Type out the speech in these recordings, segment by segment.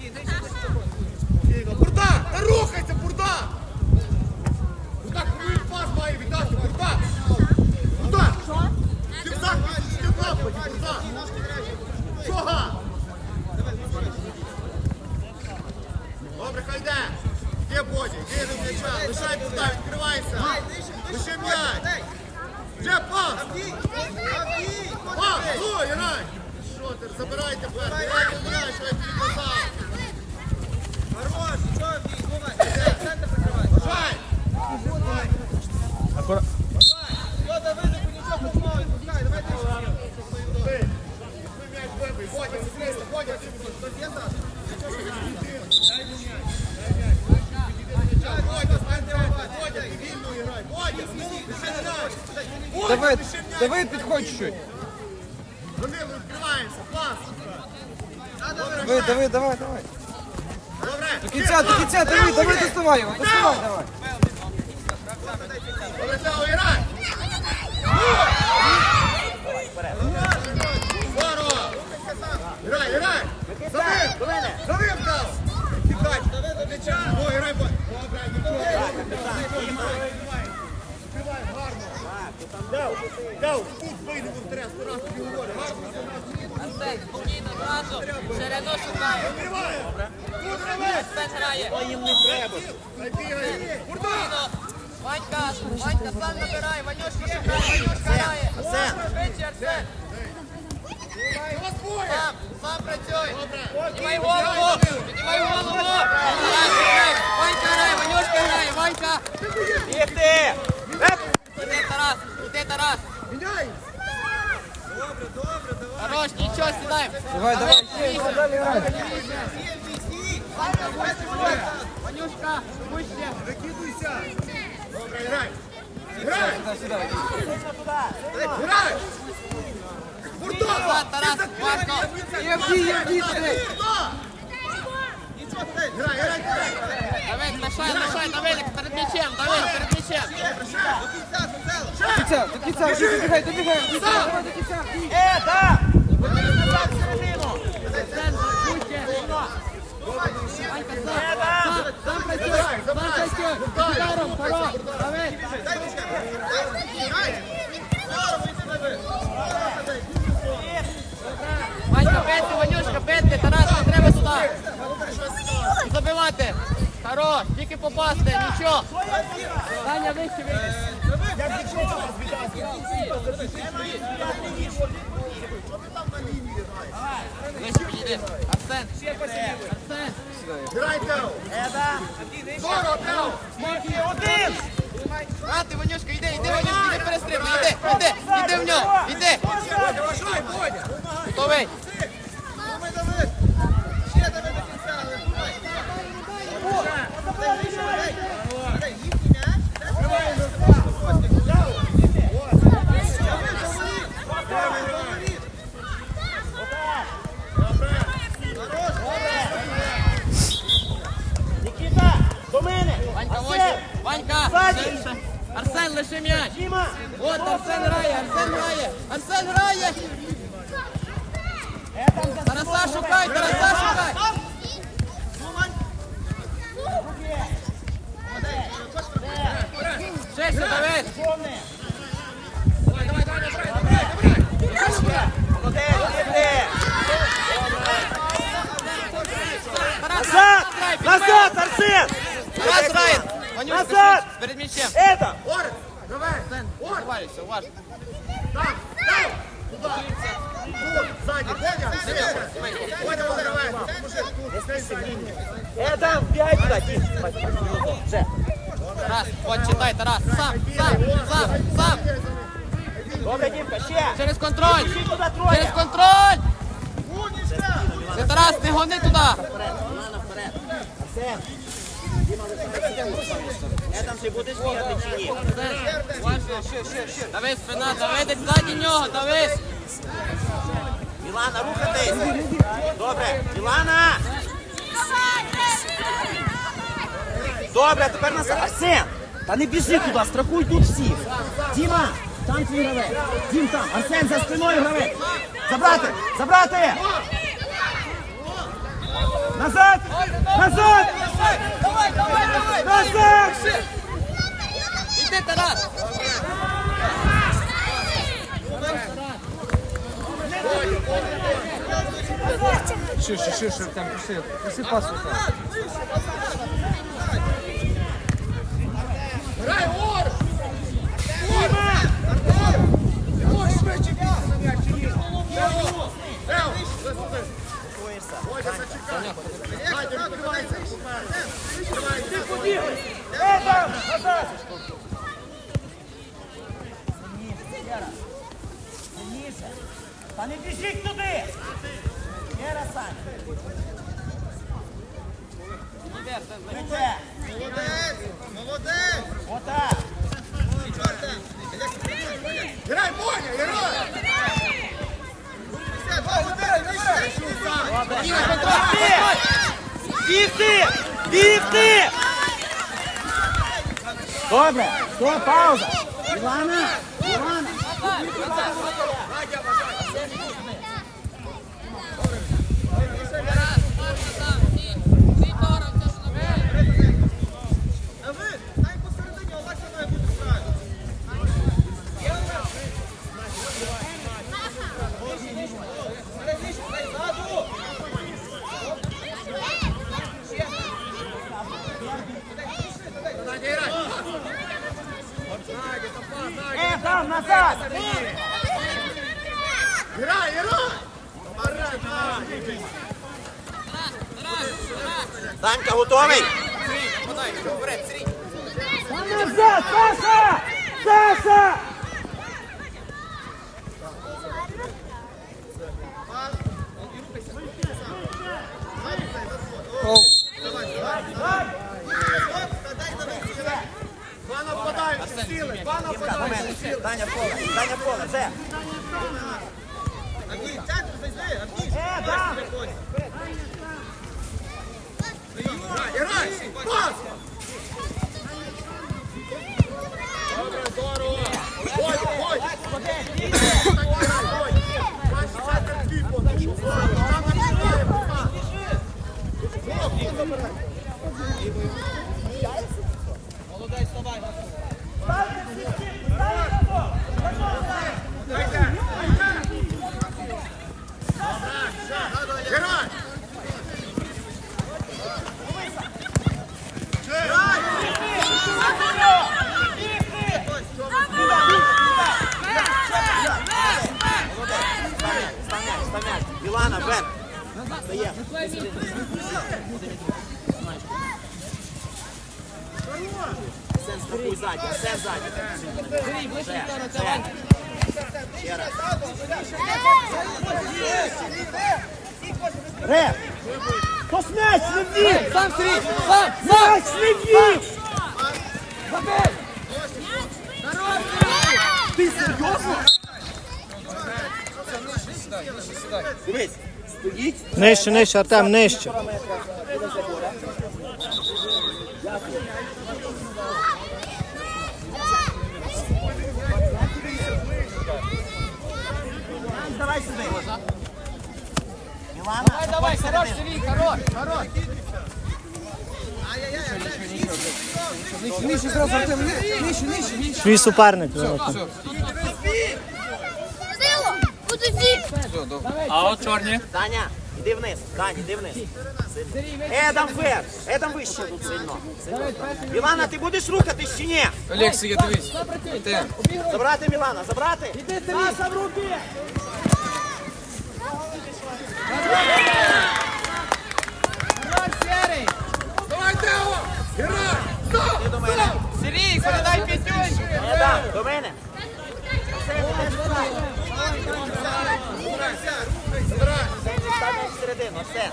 Nhìn. Давай, давай. Добре. До кінця, до кінця, давай, давай, доставай його, доставай, давай. Ширину шукає. Арсен грає. Хай бігає. Бурда. Спокійно. Ванька, Ванька сам набирає. Ванюшка шукає. Ванюшка грає. Швидше, Арсен. Сам, сам працюй. Піднімай голову. Піднімай голову. Ванька грає. Ванюшка грає. Ванька. Бігти! Іди, Тарас. Іди, Тарас. Міняй. Хорош, нічого, сідаємо. Давай, давай, ще, ще, далі грай. Ванюшка, вище. Викидуйся. Добре, грай. Грай. Сюди, сюди. Грай. Бурда. Назад, Тарас, важко. Є в дій, є в дій, сюди. Бурда. Грай, грай, грай. Давид, лишай, лишай, Давид, перед м'ячем, Давид, перед м'ячем. До кінця, до кінця, всі добігай, добігай, до кінця, давай до кінця. Е, да! Забивати. Хорош, тільки попасти, нічого. Таня, вище, вище. Вище підійди. Арсен. Арсен. Грай, Тео. Здорово, Тео. Один! А, ти, Ванюшка, йди, йди, Ванюшка, йди перестрибни, йди, йди, йди в нього, йди. Готовий? Думай, Давид! Ще Давид до кінця, але давай. Дай, дай, дай, їхній м'яч. Нікіта, до мене! Ванька, ось. Ванька, ширше. Арсен, лиши м'яч. Діма! От Арсен грає, Арсен грає, Арсен грає. Тараса шукай, Тараса шукай. Шесть, Давид. Давай, давай, давай, набирай, набирай, набирай. Молодець, їдьте! Тарас, Назад! грай, піднімай. Назад, Арсен! Тарас грає. Ванюшка, Назад! швидше, перед м'ячем. Это! Орес, давай. Орес, Провалюйся, уважно. так, Тео. Туда. Тут, сзади, Бодя, слева. Бодя, вигравай. Мужик, тут, стань сзади. Это, бігай туди, Дім! Тарас, читай, Тарас. Сам, сам, сам, сам. Добре, Дімка, ще! Через контроль. Через контроль. Це Тарас, не гони туди. Арсен! Я там ще будеш бігати чи ні? Уважно. Спина, Давид, ззаді нього, Давид. Мілана, рухатись. Добре, Мілана. Добре, тепер нас Арсен! Та не біжи туди, страхуй тут всіх. Діма, там твій гравець. Дім там, Арсен за спиною гравець. Забрати! Забрати! Назад! Назад! Назад! Іди, Тарас! Ширше, ширше, там, пішли. Пішли пасу. там. Та не біжіть туди! Ще раз, Саня. Вийде. Молодець! Молодець! Отак. Чорте! Грай, Боня, герой! Все, молодець! Діма, контроль, контроль! Бігти! Бігти! Добре, все, пауза. Івана, Івана. Назад. Грай, грай! Танька, готовий? Подай, вперед, Сергій! Назад, Саша! Саша! Два нападають, сіли! Два нападають! мене. Даня поле, Даня поле, вже. Андрій, центр зайди, Андрій, Е, там. Грай, грай! Пас! Добре, здорово! Ходь, ходь! Так грай, Thank you. Реп! Хтось м'яч не ввів! Сам, Сергій! Сам! М'яч не ввів! Забей! Ти серйозно? Дивись, стоїть. Нижче, нижче, Артем, нижче. Мілана, Давай, давай, хорош, Сергій, хорош, хорош! Нижче, зразу, Артем, ни- нижче, нижче, нижче. Свій суперник. А от чорні? Таня, іди вниз. Таня, іди вниз. Едам вверх. Едам вище тут сильно. Мілана, ти будеш рухатись чи ні? Олексій, дивись. Забрати Мілана, забрати? Саша в руки! Хорош, Серий! Давай, Тео! Грай! Стоп! Ти до мене. Сергій, передай п'ятюньку! Едам, до мене. Стань м'яч всередину, Арсен.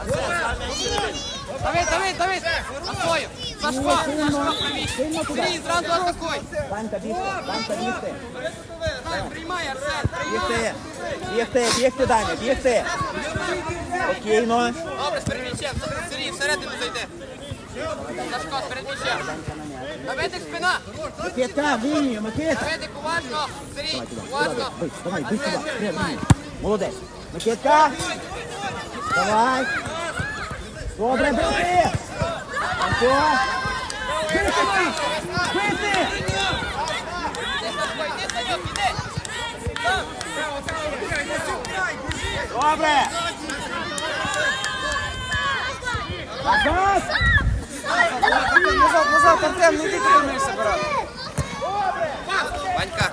Арсен, стань м'яч всередину. Давид, Давид, Давид! Атакую! Сашко, Сашко, правій! Сергій, зразу атакуй! Танька бігти, Танька бігти. Приймай, Арсен, приймай. Бігти, бігти, Даня, бігти. Спокійно. Добре, з перед м'ячем. Сергій, всередину зайди. Сашко, з перед м'ячем. Давидик, спина. Микитка, в лінію, Микита. Уважно. Сергій, уважно. Давай, сюди. приймай. Молодець. Микитка. Давай. Добре. Анко. Бити. Бити. Іди, Сашко, іди, Саньок, іди. Добре. Назад. Назад, назад, Артем, не йди, ти вмієш забирати. Ванька.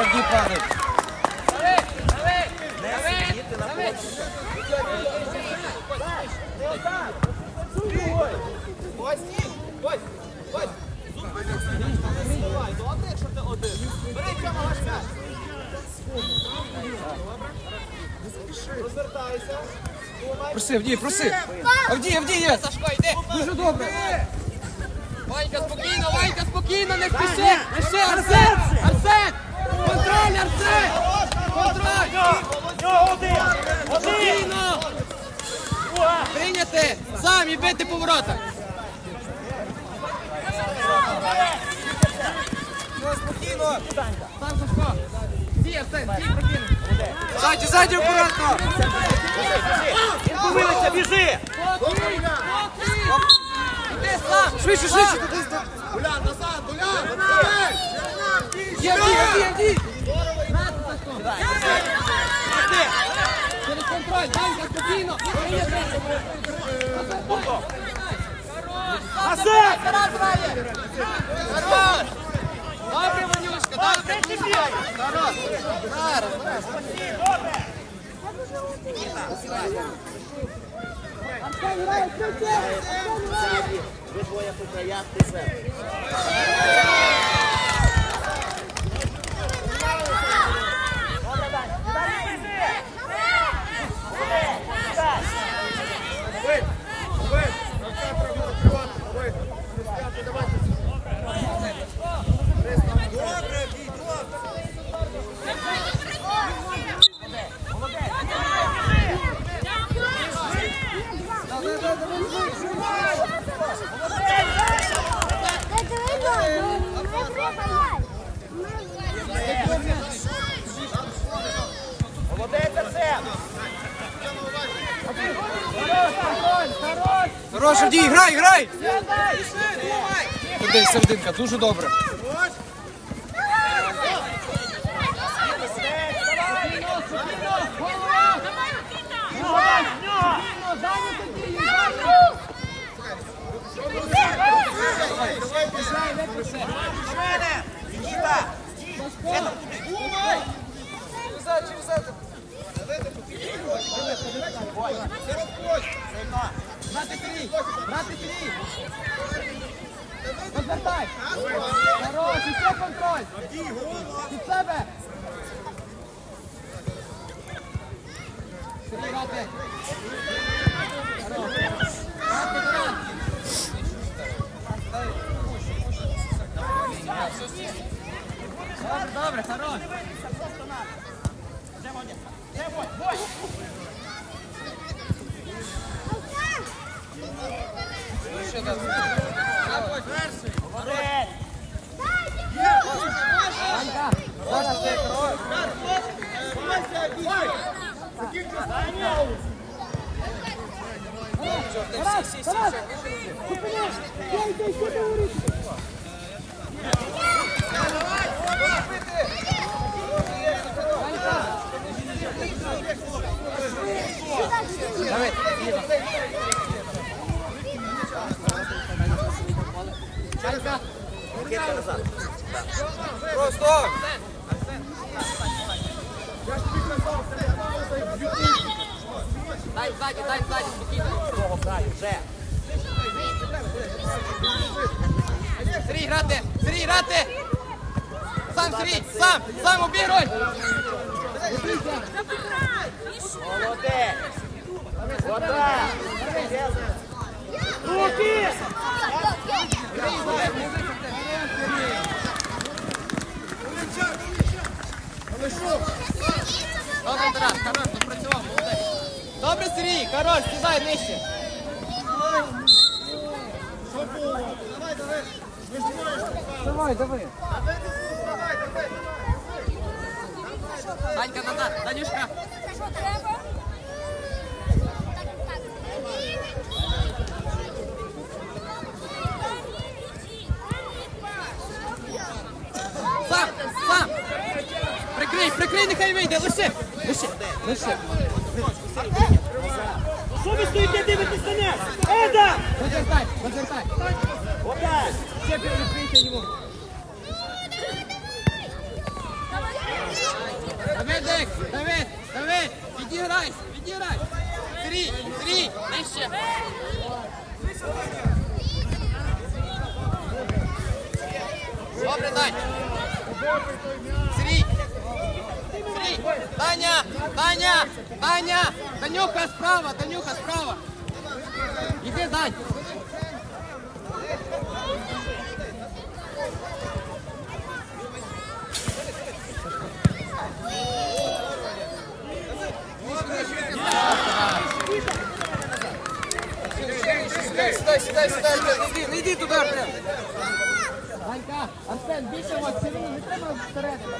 Нижче, нижче, Авдій падає. Проси, Авдій, проси. Авдій, Авдій, є. Сашко, йди. Дуже добре. Ванька, спокійно, Ванька, спокійно, не спіши. Ще, Арсен, Арсен. Контроль, Арсен. Контроль. Спокійно. Прийняти. Сам і бити по воротах. Спокійно. Сам Сашко. Стій, Арсен, стій, спокійно. Ззаді, ззаді, акуратно. Помилися, біжи. Спокій, спокій. Іди сам. Швидше, швидше. туди. Назад, Улян, давай! Є, Авдій, Авдій, Авдій. Через контроль, Данька, спокійно. Грає. Хорош. Добре, Ванюшка, добре. Хорош. Зараз, зараз. Ви двоє по краях, ти зверху. Молодець, Арсен. Хорош, Авдій, грай, грай. Туди, дуже добре. Yeah. Сам, сам! Обігруй! Молодець! Вода! Руки! Добре, Тарас, хорош, допрацював, молодець. Добре, Сергій, хорош, сідай нижче. Давай, давай. Данька назад, Данюшка. Що треба? Сам, сам. Прикрий, прикрий, нехай вийде, лише. Лише, лише. Що ви стоїте, дивитесь на них? Еда! Розвертай, розвертай. Отак! Ще прикрийте йому. Давидик, Давид, Давид, відіграй, відіграй. Сергій, Сергій, нижче. Добре, Дань. Сергій. Сергій. Таня, Таня, Таня. Танюха справа, Танюха справа. Іди, Дань. Сідай, сідай, сідай, сідай, Іди, не йди туди, Артем. Ганька, Артем, більше вас сіли, не треба всередину.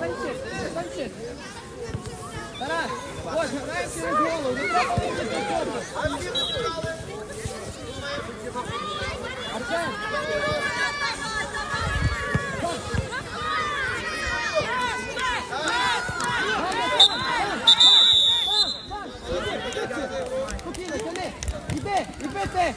Танчи, танчи. Тарас, ось, граємо через голову, не треба бути до цього. Артем, Іди, іди ти!